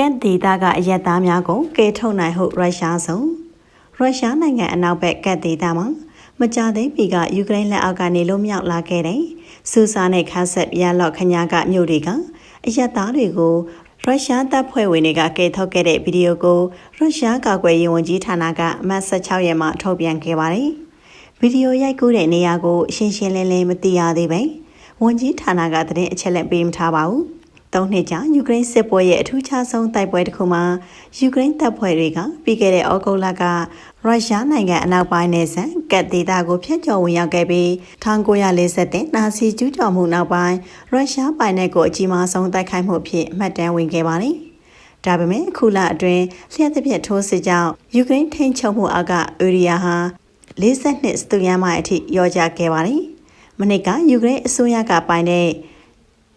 ကန့်ဒေတာကအရက်သားများကိုကယ်ထုတ်နိုင်ဟုရုရှားဆုံးရုရှားနိုင်ငံအနောက်ဘက်ကန့်ဒေတာမှာမကြသေးမီကယူကရိန်းလက်အောက်ကနေလွတ်မြောက်လာခဲ့တဲ့စူစာနဲ့ခါဆက်ရလော့ခညာကမြို့တွေကအရက်သားတွေကိုရုရှားတပ်ဖွဲ့ဝင်တွေကကယ်ထုတ်ခဲ့တဲ့ဗီဒီယိုကိုရုရှားကာကွယ်ရေးဝန်ကြီးဌာနကအမှတ်16ရက်မှာထုတ်ပြန်ခဲ့ပါတယ်။ဗီဒီယိုရိုက်ကူးတဲ့နေရာကိုရှင်းရှင်းလင်းလင်းမသိရသေးပဲ။ဝန်ကြီးဌာနကသတင်းအချက်လက်ပေးမထားပါဘူး။ သုံးနှစ်ကြာယူကရိန်းစစ်ပွဲရဲ့အထူးခြားဆုံးတိုက်ပွဲတစ်ခုမှာယူကရိန်းတပ်ဖွဲ့တွေကပြီးခဲ့တဲ့ဩဂုတ်လကရုရှားနိုင်ငံအနောက်ပိုင်းနယ်စပ်ကတ်ဒေတာကိုဖျက်ချော်ဝင်ရောက်ခဲ့ပြီး1940တဲ့နာဇီကျူးကျော်မှုနောက်ပိုင်းရုရှားပိုင်နယ်ကိုအကြီးမားဆုံးတိုက်ခိုက်မှုဖြစ်မှတ်တမ်းဝင်ခဲ့ပါတယ်။ဒါပေမဲ့အခုလအတွင်းလျှက်တစ်ပြက်ထိုးစစ်ကြောင့်ယူကရိန်းထိန်းချုပ်မှုအောက်ကအေရီယာဟာ42စတူယန်မိုင်အထိရောကျခဲ့ပါတယ်။မနစ်ကယူကရိန်းအစိုးရကပိုင်တဲ့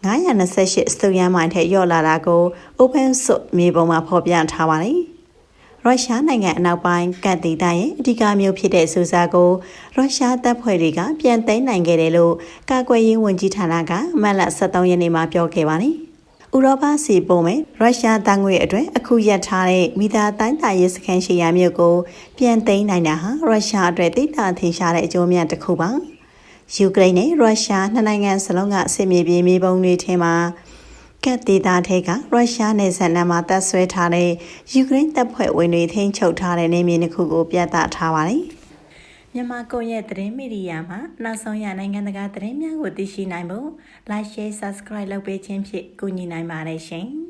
928စတူယန်မိုင်ထက်လျော့လာတာကို Open Source မြေပုံမှာဖော်ပြထားပါတယ်။ရုရှားနိုင်ငံအနောက်ပိုင်းကတ်တီတာရဲ့အဓိကမြို့ဖြစ်တဲ့ဆူဇာကိုရုရှားတပ်ဖွဲ့တွေကပြန်သိမ်းနိုင်ခဲ့တယ်လို့ကာကွယ်ရေးဝန်ကြီးဌာနကမတ်လ23ရက်နေ့မှာပြောခဲ့ပါတယ်။ဥရောပစီပုံမဲ့ရုရှားတန်ငွေအတွက်အခုရပ်ထားတဲ့မိသားတိုင်းတာရေးစခန်းရှိရာမြို့ကိုပြန်သိမ်းနိုင်တာဟာရုရှားအတွက်တိတ်တာထင်ရှားတဲ့အကျိုးအမြတ်တစ်ခုပါ။ ယူကရိန်းနဲ့ရုရှားနှစ်နိုင်ငံစလုံးကစစ်မြေပြင်မြေပုံတွေထဲမှာကတ်ဒေတာထဲကရုရှားနယ်စပ်နားမှာတပ်ဆွဲထားတဲ့ယူကရိန်းတပ်ဖွဲ့ဝင်တွေထိန်းချုပ်ထားတဲ့နေမြေတစ်ခုကိုပြသထားပါတယ်။မြန်မာကွန်ရက်သတင်းမီဒီယာမှာနောက်ဆုံးရနိုင်ငံတကာသတင်းများကိုသိရှိနိုင်ဖို့ Like Share Subscribe လုပ်ပေးခြင်းဖြင့်ကူညီနိုင်ပါတယ်ရှင်။